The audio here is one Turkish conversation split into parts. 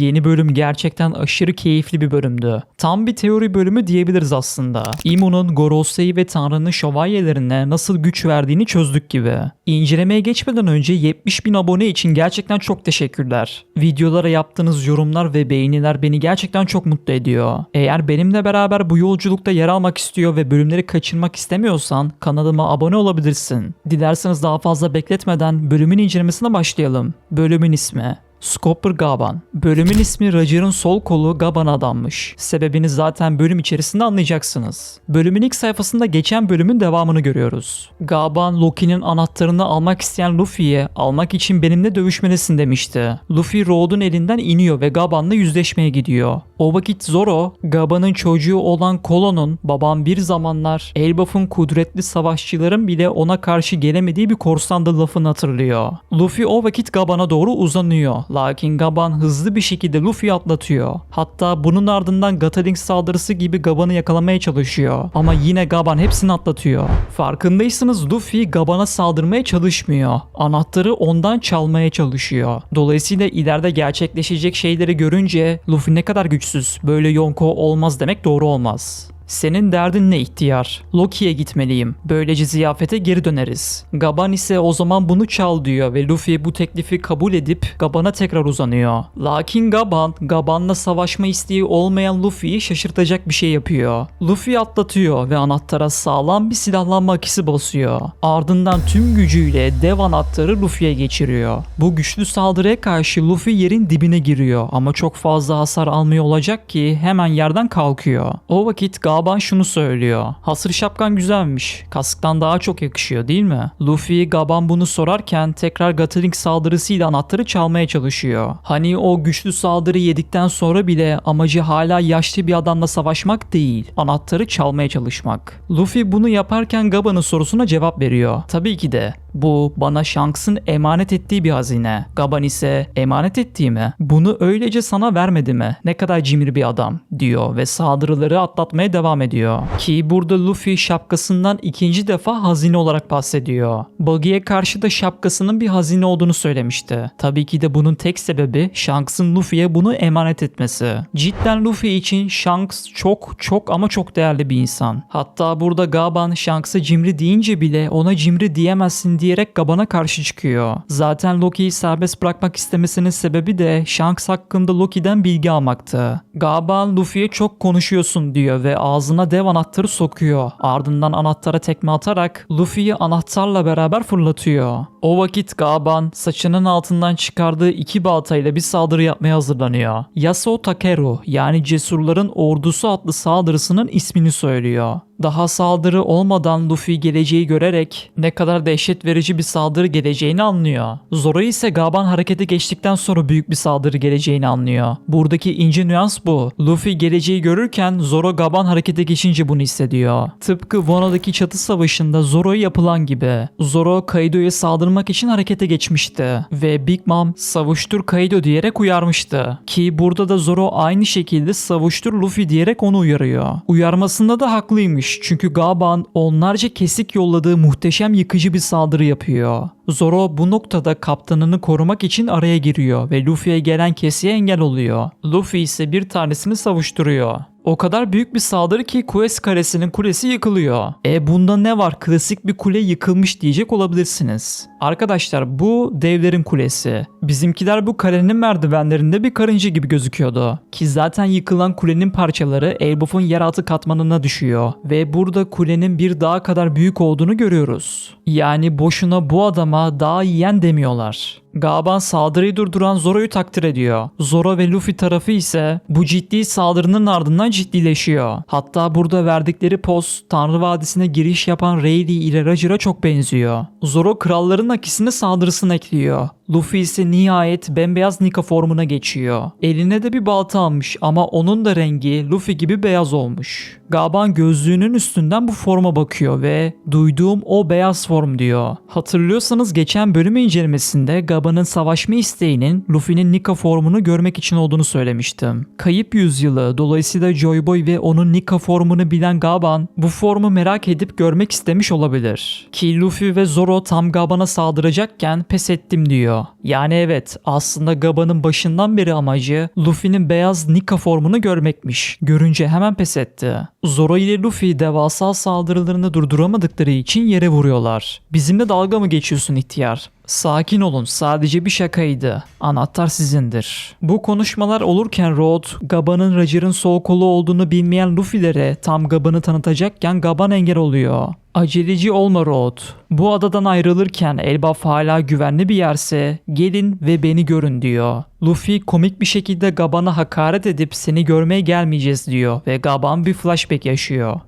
Yeni bölüm gerçekten aşırı keyifli bir bölümdü. Tam bir teori bölümü diyebiliriz aslında. Imu'nun Gorosei ve Tanrı'nın şövalyelerine nasıl güç verdiğini çözdük gibi. İncelemeye geçmeden önce 70 bin abone için gerçekten çok teşekkürler. Videolara yaptığınız yorumlar ve beğeniler beni gerçekten çok mutlu ediyor. Eğer benimle beraber bu yolculukta yer almak istiyor ve bölümleri kaçırmak istemiyorsan kanalıma abone olabilirsin. Dilerseniz daha fazla bekletmeden bölümün incelemesine başlayalım. Bölümün ismi Scopper Gaban. Bölümün ismi Roger'ın sol kolu Gaban'a adanmış. Sebebini zaten bölüm içerisinde anlayacaksınız. Bölümün ilk sayfasında geçen bölümün devamını görüyoruz. Gaban, Loki'nin anahtarını almak isteyen Luffy'ye almak için benimle dövüşmelisin demişti. Luffy Road'un elinden iniyor ve Gaban'la yüzleşmeye gidiyor. O vakit Zoro, Gaban'ın çocuğu olan Kolo'nun babam bir zamanlar Elbaf'ın kudretli savaşçıların bile ona karşı gelemediği bir korsandı lafını hatırlıyor. Luffy o vakit Gaban'a doğru uzanıyor. Lakin Gaban hızlı bir şekilde Luffy'yi atlatıyor. Hatta bunun ardından Gatling saldırısı gibi Gaban'ı yakalamaya çalışıyor. Ama yine Gaban hepsini atlatıyor. Farkındaysanız Luffy Gaban'a saldırmaya çalışmıyor. Anahtarı ondan çalmaya çalışıyor. Dolayısıyla ileride gerçekleşecek şeyleri görünce Luffy ne kadar güçsüz, böyle Yonko olmaz demek doğru olmaz. Senin derdin ne ihtiyar? Loki'ye gitmeliyim. Böylece ziyafete geri döneriz. Gaban ise o zaman bunu çal diyor ve Luffy bu teklifi kabul edip Gaban'a tekrar uzanıyor. Lakin Gaban, Gaban'la savaşma isteği olmayan Luffy'yi şaşırtacak bir şey yapıyor. Luffy atlatıyor ve anahtara sağlam bir silahlanma akisi basıyor. Ardından tüm gücüyle dev anahtarı Luffy'ye geçiriyor. Bu güçlü saldırıya karşı Luffy yerin dibine giriyor ama çok fazla hasar almıyor olacak ki hemen yerden kalkıyor. O vakit Gaban şunu söylüyor. Hasır şapkan güzelmiş. Kasktan daha çok yakışıyor değil mi? Luffy Gaban bunu sorarken tekrar Gatling saldırısıyla anahtarı çalmaya çalışıyor. Hani o güçlü saldırı yedikten sonra bile amacı hala yaşlı bir adamla savaşmak değil. Anahtarı çalmaya çalışmak. Luffy bunu yaparken Gaban'ın sorusuna cevap veriyor. Tabii ki de. Bu bana Shanks'ın emanet ettiği bir hazine. Gaban ise emanet ettiği mi? Bunu öylece sana vermedi mi? Ne kadar cimri bir adam diyor ve saldırıları atlatmaya devam ediyor. Ki burada Luffy şapkasından ikinci defa hazine olarak bahsediyor. Buggy'e karşı da şapkasının bir hazine olduğunu söylemişti. Tabii ki de bunun tek sebebi Shanks'ın Luffy'ye bunu emanet etmesi. Cidden Luffy için Shanks çok çok ama çok değerli bir insan. Hatta burada Gaban Shanks'a cimri deyince bile ona cimri diyemezsin diyerek Gaban'a karşı çıkıyor. Zaten Loki'yi serbest bırakmak istemesinin sebebi de Shanks hakkında Loki'den bilgi almaktı. Gaban Luffy'ye çok konuşuyorsun diyor ve ağzına dev anahtarı sokuyor. Ardından anahtara tekme atarak Luffy'yi anahtarla beraber fırlatıyor. O vakit Gaban saçının altından çıkardığı iki baltayla bir saldırı yapmaya hazırlanıyor. Yasuo Takeru yani Cesurların Ordusu adlı saldırısının ismini söylüyor. Daha saldırı olmadan Luffy geleceği görerek ne kadar dehşet verici bir saldırı geleceğini anlıyor. Zoro ise Gaban harekete geçtikten sonra büyük bir saldırı geleceğini anlıyor. Buradaki ince nüans bu. Luffy geleceği görürken Zoro Gaban harekete geçince bunu hissediyor. Tıpkı Wano'daki çatı savaşında Zoro'ya yapılan gibi. Zoro Kaido'ya saldırmak için harekete geçmişti ve Big Mom savuştur Kaido diyerek uyarmıştı. Ki burada da Zoro aynı şekilde savuştur Luffy diyerek onu uyarıyor. Uyarmasında da haklıymış çünkü Gaban onlarca kesik yolladığı muhteşem yıkıcı bir saldırı yapıyor. Zoro bu noktada kaptanını korumak için araya giriyor ve Luffy'ye gelen kesiye engel oluyor. Luffy ise bir tanesini savuşturuyor. O kadar büyük bir saldırı ki Quest karesinin kulesi yıkılıyor. E bunda ne var? Klasik bir kule yıkılmış diyecek olabilirsiniz. Arkadaşlar bu devlerin kulesi. Bizimkiler bu kalenin merdivenlerinde bir karınca gibi gözüküyordu. Ki zaten yıkılan kulenin parçaları Elbaf'ın yeraltı katmanına düşüyor. Ve burada kulenin bir dağ kadar büyük olduğunu görüyoruz. Yani boşuna bu adama dağ yiyen demiyorlar. Gaban saldırıyı durduran Zoro'yu takdir ediyor. Zoro ve Luffy tarafı ise bu ciddi saldırının ardından ciddileşiyor. Hatta burada verdikleri poz Tanrı Vadisi'ne giriş yapan Rayleigh ile Roger'a çok benziyor. Zoro kralların akisine saldırısını ekliyor. Luffy ise nihayet bembeyaz Nika formuna geçiyor. Eline de bir balta almış ama onun da rengi Luffy gibi beyaz olmuş. Gaban gözlüğünün üstünden bu forma bakıyor ve duyduğum o beyaz form diyor. Hatırlıyorsanız geçen bölüm incelemesinde Gaban'ın savaşma isteğinin Luffy'nin Nika formunu görmek için olduğunu söylemiştim. Kayıp yüzyılı dolayısıyla Joy Boy ve onun Nika formunu bilen Gaban bu formu merak edip görmek istemiş olabilir. Ki Luffy ve Zoro tam Gaban'a saldıracakken pes ettim diyor. Yani evet aslında Gaba'nın başından beri amacı Luffy'nin beyaz Nika formunu görmekmiş. Görünce hemen pes etti. Zoro ile Luffy devasa saldırılarını durduramadıkları için yere vuruyorlar. Bizimle dalga mı geçiyorsun ihtiyar? Sakin olun sadece bir şakaydı. Anahtar sizindir. Bu konuşmalar olurken Rod, Gaba'nın Roger'ın sol kolu olduğunu bilmeyen Luffy'lere tam Gaba'nı tanıtacakken Gaban engel oluyor. Aceleci olma Rod. Bu adadan ayrılırken Elbaf hala güvenli bir yerse gelin ve beni görün diyor. Luffy komik bir şekilde Gaban'a hakaret edip seni görmeye gelmeyeceğiz diyor ve Gaban bir flashback yaşıyor.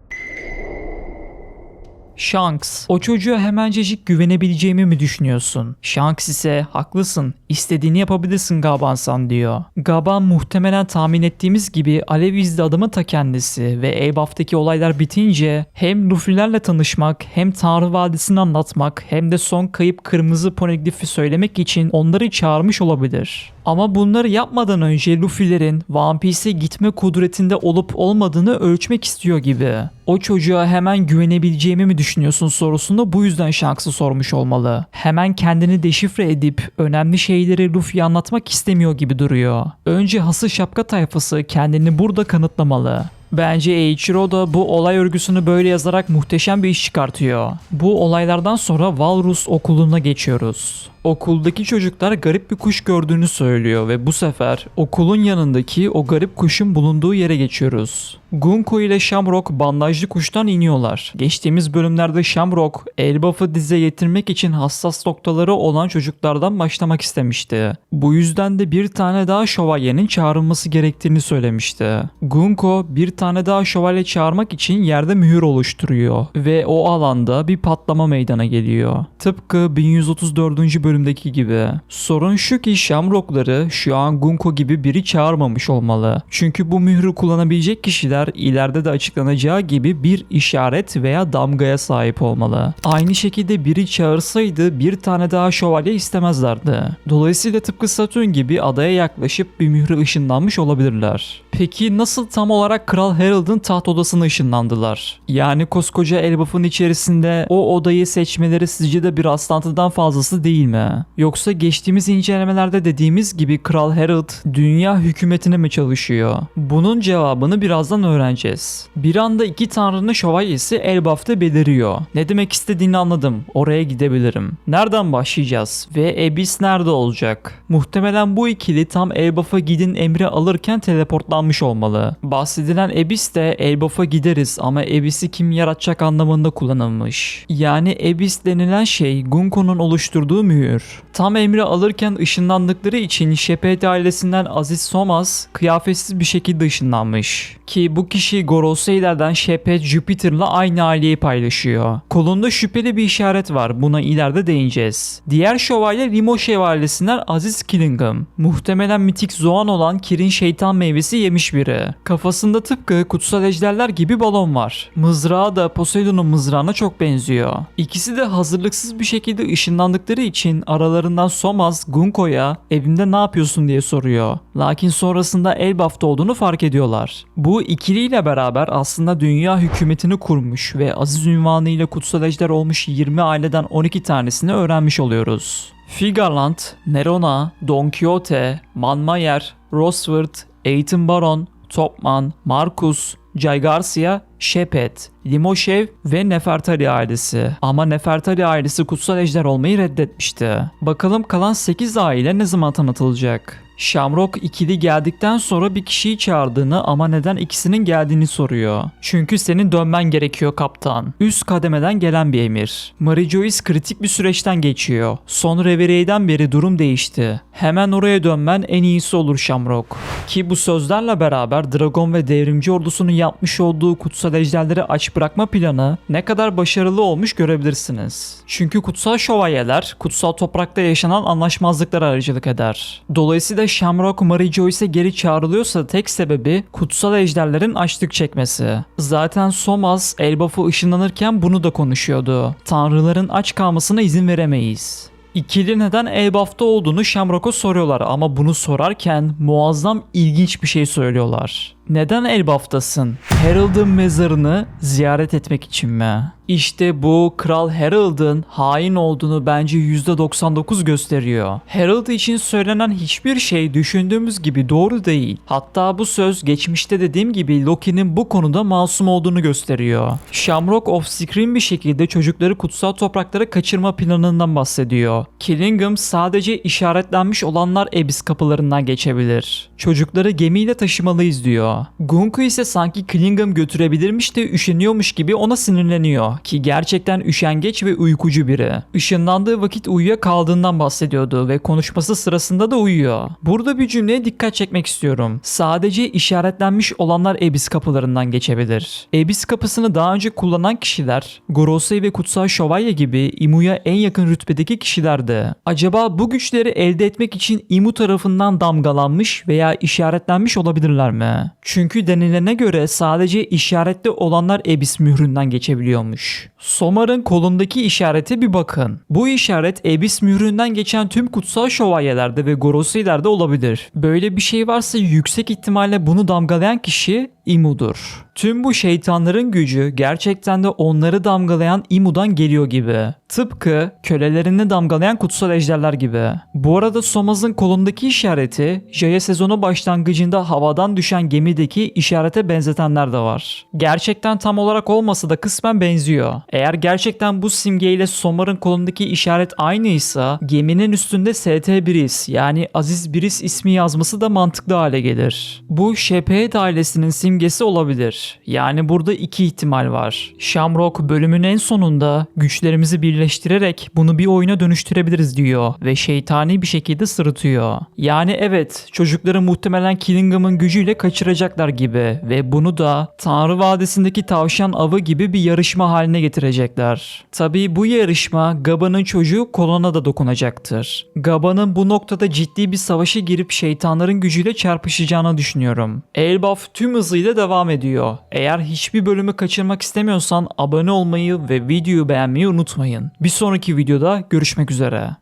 Shanks, o çocuğa hemencecik güvenebileceğimi mi düşünüyorsun? Shanks ise haklısın, istediğini yapabilirsin Gaban-san diyor. Gaban muhtemelen tahmin ettiğimiz gibi Alev izli adamın ta kendisi ve Elbaf'taki olaylar bitince hem Luffy'lerle tanışmak hem Tanrı Vadisi'ni anlatmak hem de son kayıp kırmızı poneglyphi söylemek için onları çağırmış olabilir. Ama bunları yapmadan önce Luffy'lerin One Piece'e gitme kudretinde olup olmadığını ölçmek istiyor gibi. O çocuğa hemen güvenebileceğimi mi düşünüyorsun sorusunu bu yüzden Shanks'a sormuş olmalı. Hemen kendini deşifre edip önemli şeyleri Luffy'ye anlatmak istemiyor gibi duruyor. Önce hası şapka tayfası kendini burada kanıtlamalı. Bence Eiichiro da bu olay örgüsünü böyle yazarak muhteşem bir iş çıkartıyor. Bu olaylardan sonra Walrus okuluna geçiyoruz. Okuldaki çocuklar garip bir kuş gördüğünü söylüyor ve bu sefer okulun yanındaki o garip kuşun bulunduğu yere geçiyoruz. Gunko ile Shamrock bandajlı kuştan iniyorlar. Geçtiğimiz bölümlerde Shamrock, Elbaf'ı dize getirmek için hassas noktaları olan çocuklardan başlamak istemişti. Bu yüzden de bir tane daha şövalyenin çağrılması gerektiğini söylemişti. Gunko bir tane daha şövalye çağırmak için yerde mühür oluşturuyor ve o alanda bir patlama meydana geliyor. Tıpkı 1134. bölümdeki gibi. Sorun şu ki Shamrock'ları şu an Gunko gibi biri çağırmamış olmalı. Çünkü bu mührü kullanabilecek kişiler ileride de açıklanacağı gibi bir işaret veya damgaya sahip olmalı. Aynı şekilde biri çağırsaydı bir tane daha şövalye istemezlerdi. Dolayısıyla tıpkı Satürn gibi adaya yaklaşıp bir mühre ışınlanmış olabilirler. Peki nasıl tam olarak Kral Harold'un taht odasına ışınlandılar? Yani koskoca Elbaf'ın içerisinde o odayı seçmeleri sizce de bir rastlantıdan fazlası değil mi? Yoksa geçtiğimiz incelemelerde dediğimiz gibi Kral Harold dünya hükümetine mi çalışıyor? Bunun cevabını birazdan öğreneceğiz. Bir anda iki tanrının şövalyesi Elbaf'ta beliriyor. Ne demek istediğini anladım. Oraya gidebilirim. Nereden başlayacağız? Ve Ebis nerede olacak? Muhtemelen bu ikili tam Elbaf'a gidin emri alırken teleportlanmış olmalı. Bahsedilen Ebis de Elbaf'a gideriz ama Ebis'i kim yaratacak anlamında kullanılmış. Yani Ebis denilen şey Gunko'nun oluşturduğu mühür. Tam emri alırken ışınlandıkları için Shepard ailesinden Aziz Somas kıyafetsiz bir şekilde ışınlanmış. Ki bu kişi Gorosei'lerden Shepard Jupiter'la aynı aileyi paylaşıyor. Kolunda şüpheli bir işaret var. Buna ileride değineceğiz. Diğer şövalye Rimo şövalyesinden Aziz Killingham. Muhtemelen mitik Zoan olan Kirin şeytan meyvesi yemiş biri. Kafasında tıpkı kutsal ejderler gibi balon var. Mızrağı da Poseidon'un mızrağına çok benziyor. İkisi de hazırlıksız bir şekilde ışınlandıkları için aralarından Somas Gunko'ya evimde ne yapıyorsun diye soruyor. Lakin sonrasında Elbaf'ta olduğunu fark ediyorlar. Bu ikiliyle beraber aslında dünya hükümetini kurmuş ve aziz ünvanı ile kutsal ejder olmuş 20 aileden 12 tanesini öğrenmiş oluyoruz. Figarland, Nerona, Don Quixote, Manmayer, Rosworth, Eğitim Baron, Topman, Marcus, Jay Garcia, Shepet, Limoshev ve Nefertari ailesi. Ama Nefertari ailesi kutsal ejder olmayı reddetmişti. Bakalım kalan 8 aile ne zaman tanıtılacak? Shamrock ikili geldikten sonra bir kişiyi çağırdığını ama neden ikisinin geldiğini soruyor. Çünkü senin dönmen gerekiyor kaptan. Üst kademeden gelen bir emir. Mary Joyce kritik bir süreçten geçiyor. Son revereyden beri durum değişti. Hemen oraya dönmen en iyisi olur Shamrock. Ki bu sözlerle beraber Dragon ve Devrimci ordusunun yapmış olduğu kutsal ejderleri aç bırakma planı ne kadar başarılı olmuş görebilirsiniz. Çünkü kutsal şövalyeler kutsal toprakta yaşanan anlaşmazlıklara aracılık eder. Dolayısıyla Shamrock Mary Joyce'e geri çağrılıyorsa tek sebebi kutsal ejderlerin açlık çekmesi. Zaten Somas Elbaf'ı ışınlanırken bunu da konuşuyordu. Tanrıların aç kalmasına izin veremeyiz. İkili neden Elbaf'ta olduğunu Shamrock'a soruyorlar ama bunu sorarken muazzam ilginç bir şey söylüyorlar. Neden Elbaf'tasın? Harold'ın mezarını ziyaret etmek için mi? İşte bu Kral Harold'ın hain olduğunu bence %99 gösteriyor. Harold için söylenen hiçbir şey düşündüğümüz gibi doğru değil. Hatta bu söz geçmişte dediğim gibi Loki'nin bu konuda masum olduğunu gösteriyor. Shamrock off-screen bir şekilde çocukları kutsal topraklara kaçırma planından bahsediyor. Killingham sadece işaretlenmiş olanlar Abyss kapılarından geçebilir. Çocukları gemiyle taşımalıyız diyor. Gunku ise sanki Killingham götürebilirmiş de üşeniyormuş gibi ona sinirleniyor ki gerçekten üşengeç ve uykucu biri. Işınlandığı vakit uyuya kaldığından bahsediyordu ve konuşması sırasında da uyuyor. Burada bir cümleye dikkat çekmek istiyorum. Sadece işaretlenmiş olanlar Abyss kapılarından geçebilir. Abyss kapısını daha önce kullanan kişiler Gorosei ve Kutsal Şövalye gibi Imu'ya en yakın rütbedeki kişilerdi. Acaba bu güçleri elde etmek için Imu tarafından damgalanmış veya işaretlenmiş olabilirler mi? Çünkü denilene göre sadece işaretli olanlar Abyss mühründen geçebiliyormuş. Somar'ın kolundaki işarete bir bakın. Bu işaret Abyss mühründen geçen tüm kutsal şövalyelerde ve Gorosei'lerde olabilir. Böyle bir şey varsa yüksek ihtimalle bunu damgalayan kişi Imu'dur. Tüm bu şeytanların gücü gerçekten de onları damgalayan Imu'dan geliyor gibi. Tıpkı kölelerini damgalayan kutsal ejderler gibi. Bu arada Somaz'ın kolundaki işareti Jaya sezonu başlangıcında havadan düşen gemideki işarete benzetenler de var. Gerçekten tam olarak olmasa da kısmen benziyor. Eğer gerçekten bu simgeyle Somar'ın kolundaki işaret aynıysa geminin üstünde ST Biris yani Aziz Biris ismi yazması da mantıklı hale gelir. Bu Şephet ailesinin simgesi olabilir. Yani burada iki ihtimal var. Shamrock bölümün en sonunda güçlerimizi birleştirerek bunu bir oyuna dönüştürebiliriz diyor ve şeytani bir şekilde sırıtıyor. Yani evet çocukları muhtemelen Killingham'ın gücüyle kaçıracaklar gibi ve bunu da Tanrı Vadisi'ndeki tavşan avı gibi bir yarışma haline getirecekler. Tabii bu yarışma Gaba'nın çocuğu Kolon'a da dokunacaktır. Gaba'nın bu noktada ciddi bir savaşa girip şeytanların gücüyle çarpışacağını düşünüyorum. Elbaf tüm hızıyla devam ediyor. Eğer hiçbir bölümü kaçırmak istemiyorsan abone olmayı ve videoyu beğenmeyi unutmayın. Bir sonraki videoda görüşmek üzere.